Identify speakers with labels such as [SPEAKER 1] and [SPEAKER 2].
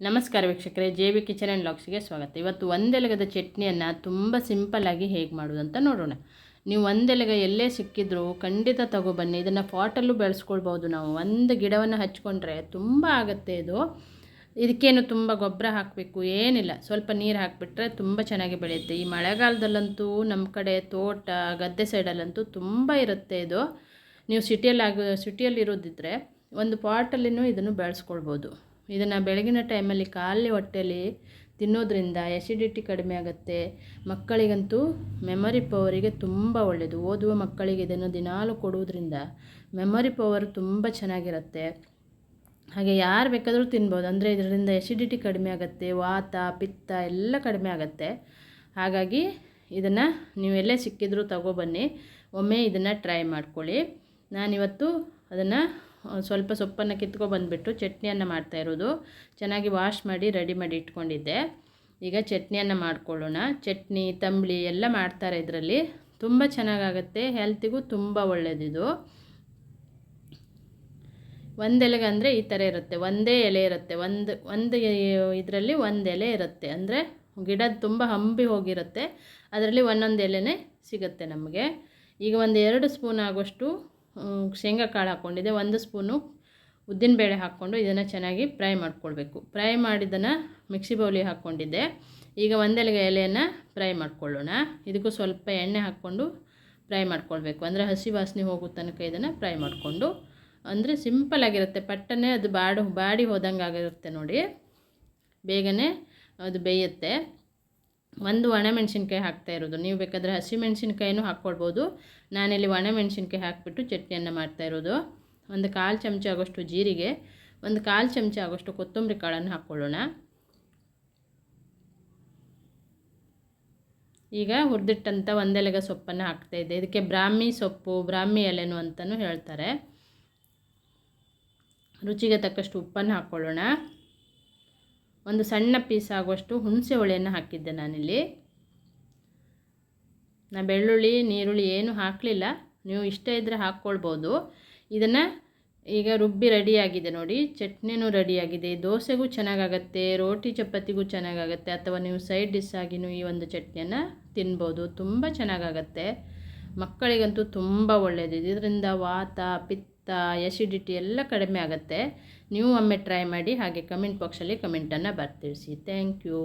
[SPEAKER 1] ನಮಸ್ಕಾರ ವೀಕ್ಷಕರೇ, J V kitchen and ಲಾಕ್ಸ್ಗೆ ಸ್ವಾಗತ. ಇವತ್ತು ಒಂದೆಲಗದ ಚಟ್ನಿಯನ್ನು ತುಂಬ ಸಿಂಪಲ್ಲಾಗಿ ಹೇಗೆ ಮಾಡೋದು ನೋಡೋಣ. ನೀವು ಒಂದೆಲಗ ಎಲ್ಲೇ ಸಿಕ್ಕಿದ್ರೂ ಖಂಡಿತ ತಗೊಬನ್ನಿ ಇದನ್ನು ಪಾಟಲ್ಲೂ ಬೆಳೆಸ್ಕೊಳ್ಬೋದು ನಾವು. ಒಂದು ಗಿಡವನ್ನು ಹಚ್ಕೊಂಡ್ರೆ ತುಂಬ ಆಗುತ್ತೆ ಇದು. ಇದಕ್ಕೇನು ತುಂಬ ಗೊಬ್ಬರ ಹಾಕಬೇಕು, ಏನಿಲ್ಲ. ಸ್ವಲ್ಪ ನೀರು ಹಾಕಿಬಿಟ್ರೆ ತುಂಬ ಚೆನ್ನಾಗಿ ಬೆಳೆಯುತ್ತೆ. ಈ ಮಳೆಗಾಲದಲ್ಲಂತೂ ನಮ್ಮ ಕಡೆ ತೋಟ, ಗದ್ದೆ ಸೈಡಲ್ಲಂತೂ ತುಂಬ ಇರುತ್ತೆ ಇದು. ನೀವು ಸಿಟಿಯಲ್ಲಿ ಆಗ ಸಿಟಿಯಲ್ಲಿ ಇರೋದಿದ್ದರೆ ಒಂದು ಪಾಟಲ್ಲಿನೂ ಇದನ್ನು ಬೆಳೆಸ್ಕೊಳ್ಬೋದು ಇದನ್ನು ಬೆಳಗಿನ ಟೈಮಲ್ಲಿ ಖಾಲಿ ಹೊಟ್ಟೆಯಲ್ಲಿ ತಿನ್ನೋದ್ರಿಂದ ಎಸಿಡಿಟಿ ಕಡಿಮೆ ಆಗುತ್ತೆ. ಮಕ್ಕಳಿಗಂತೂ ಮೆಮೊರಿ ಪವರಿಗೆ ತುಂಬ ಒಳ್ಳೆಯದು ಓದುವ ಮಕ್ಕಳಿಗೆ ಇದನ್ನು ದಿನಾಲು ಕೊಡುವುದರಿಂದ ಮೆಮೊರಿ ಪವರ್ ತುಂಬ ಚೆನ್ನಾಗಿರುತ್ತೆ. ಹಾಗೆ ಯಾರು ಬೇಕಾದರೂ ತಿನ್ಬೋದು. ಅಂದರೆ ಇದರಿಂದ ಎಸಿಡಿಟಿ ಕಡಿಮೆ ಆಗುತ್ತೆ, ವಾತ, ಪಿತ್ತ ಎಲ್ಲ ಕಡಿಮೆ ಆಗುತ್ತೆ. ಹಾಗಾಗಿ ಇದನ್ನು ನೀವೆಲ್ಲೇ ಸಿಕ್ಕಿದ್ರೂ ತಗೊಬನ್ನಿ ಒಮ್ಮೆ ಇದನ್ನು ಟ್ರೈ ಮಾಡ್ಕೊಳ್ಳಿ. ನಾನಿವತ್ತು ಅದನ್ನು ಸ್ವಲ್ಪ ಸೊಪ್ಪನ್ನು ಕಿತ್ಕೊ ಬಂದುಬಿಟ್ಟು ಚಟ್ನಿಯನ್ನು ಮಾಡ್ತಾ ಇರೋದು. ಚೆನ್ನಾಗಿ ವಾಶ್ ಮಾಡಿ ರೆಡಿ ಮಾಡಿ ಇಟ್ಕೊಂಡಿದ್ದೆ. ಈಗ ಚಟ್ನಿಯನ್ನು ಮಾಡ್ಕೊಳ್ಳೋಣ. ಚಟ್ನಿ, ತಂಬಳಿ ಎಲ್ಲ ಮಾಡ್ತಾರೆ ಇದರಲ್ಲಿ ತುಂಬ ಚೆನ್ನಾಗಾಗತ್ತೆ. ಹೆಲ್ತಿಗೂ ತುಂಬ ಒಳ್ಳೆಯದಿದು ಒಂದು ಎಲೆಗೆ ಅಂದರೆ ಈ ಥರ ಇರುತ್ತೆ. ಒಂದೇ ಎಲೆ ಇರುತ್ತೆ. ಒಂದು ಒಂದು ಇದರಲ್ಲಿ ಒಂದು ಎಲೆ ಇರುತ್ತೆ. ಅಂದರೆ ಗಿಡ ತುಂಬ ಹಂಬಿ ಹೋಗಿರುತ್ತೆ. ಅದರಲ್ಲಿ ಒಂದೊಂದು ಎಲೆನೇ ಸಿಗುತ್ತೆ ನಮಗೆ. ಈಗ ಒಂದು ಎರಡು ಸ್ಪೂನ್ ಆಗುವಷ್ಟು ಶೇಂಗಾ ಕಾಳು ಹಾಕ್ಕೊಂಡಿದ್ದೆ. ಒಂದು ಸ್ಪೂನು ಉದ್ದಿನಬೇಳೆ ಹಾಕ್ಕೊಂಡು ಇದನ್ನು ಚೆನ್ನಾಗಿ ಫ್ರೈ ಮಾಡ್ಕೊಳ್ಬೇಕು. ಫ್ರೈ ಮಾಡಿದ್ದನ್ನು ಮಿಕ್ಸಿ ಬೌಲಿ ಹಾಕ್ಕೊಂಡಿದ್ದೆ. ಈಗ ಒಂದೆಲೆಗೆ ಎಲೆಯನ್ನು ಫ್ರೈ ಮಾಡ್ಕೊಳ್ಳೋಣ. ಇದಕ್ಕೂ ಸ್ವಲ್ಪ ಎಣ್ಣೆ ಹಾಕ್ಕೊಂಡು ಫ್ರೈ ಮಾಡ್ಕೊಳ್ಬೇಕು. ಅಂದರೆ ಹಸಿ ವಾಸನೆ ಹೋಗೋ ತನಕ ಇದನ್ನು ಫ್ರೈ ಮಾಡಿಕೊಂಡು. ಅಂದರೆ ಸಿಂಪಲ್ಲಾಗಿರುತ್ತೆ ಪಟ್ಟನೆ ಅದು ಬಾಡು, ಬಾಡಿ ಹೋದಂಗೆ ಆಗಿರುತ್ತೆ ನೋಡಿ. ಬೇಗನೆ ಅದು ಬೇಯುತ್ತೆ. ಒಂದು ಒಣಮೆಣ್ಸಿನ್ಕಾಯಿ ಹಾಕ್ತಾ ಇರೋದು. ನೀವು ಬೇಕಾದರೆ ಹಸಿಮೆಣ್ಸಿನ್ಕಾಯಿನೂ ಹಾಕ್ಕೊಳ್ಬೋದು ನಾನಿಲ್ಲಿ ಒಣಮೆಣ್ಸಿನ್ಕಾಯಿ ಹಾಕಿಬಿಟ್ಟು ಚಟ್ನಿಯನ್ನು ಮಾಡ್ತಾ ಇರೋದು. ಒಂದು ಕಾಲು ಚಮಚ ಆಗೋಷ್ಟು ಜೀರಿಗೆ, ಒಂದು ಕಾಲು ಚಮಚ ಆಗೋಷ್ಟು ಕೊತ್ತಂಬರಿ ಕಾಳನ್ನು ಹಾಕ್ಕೊಳ್ಳೋಣ. ಈಗ ಹುರಿದಿಟ್ಟಂಥ ಒಂದೆಲೆಗ ಸೊಪ್ಪನ್ನು ಇದೆ ಇದಕ್ಕೆ ಬ್ರಾಹ್ಮಿ ಸೊಪ್ಪು, ಬ್ರಾಹ್ಮಿ ಎಲೆನು ಅಂತಲೂ ಹೇಳ್ತಾರೆ. ರುಚಿಗೆ ತಕ್ಕಷ್ಟು ಉಪ್ಪನ್ನು ಹಾಕ್ಕೊಳ್ಳೋಣ. ಒಂದು ಸಣ್ಣ ಪೀಸ್ ಆಗುವಷ್ಟು ಹುಣಸೆ ಹುಳಿಯನ್ನು ಹಾಕಿದ್ದೆ ನಾನಿಲ್ಲಿ. ನಾ ಬೆಳ್ಳುಳ್ಳಿ, ನೀರುಳ್ಳಿ ಏನು ಹಾಕಲಿಲ್ಲ. ನೀವು ಇಷ್ಟ ಇದ್ದರೆ ಹಾಕ್ಕೊಳ್ಬೋದು. ಇದನ್ನು ಈಗ ರುಬ್ಬಿ ರೆಡಿಯಾಗಿದೆ ನೋಡಿ. ಚಟ್ನಿನೂ ರೆಡಿಯಾಗಿದೆ ದೋಸೆಗೂ ಚೆನ್ನಾಗಾಗತ್ತೆ, ರೋಟಿ ಚಪಾತಿಗೂ ಚೆನ್ನಾಗಾಗತ್ತೆ, ಅಥವಾ ನೀವು ಸೈಡ್ ಡಿಶ್ ಆಗಿನೂ ಈ ಒಂದು ಚಟ್ನಿಯನ್ನು ತಿನ್ಬೋದು. ತುಂಬ ಚೆನ್ನಾಗಾಗತ್ತೆ. ಮಕ್ಕಳಿಗಂತೂ ತುಂಬ ಒಳ್ಳೆಯದಿದೆ ಇದರಿಂದ ವಾತ, ಪಿತ್ತ ಎಸಿಡಿಟಿ ಎಲ್ಲ ಕಡಿಮೆ ಆಗುತ್ತೆ. ನೀವು ಒಮ್ಮೆ ಟ್ರೈ ಮಾಡಿ ಹಾಗೆ ಕಮೆಂಟ್ ಬಾಕ್ಸಲ್ಲಿ ಕಮೆಂಟನ್ನು ಬರ್ತಿಳಿಸಿ ಥ್ಯಾಂಕ್ ಯು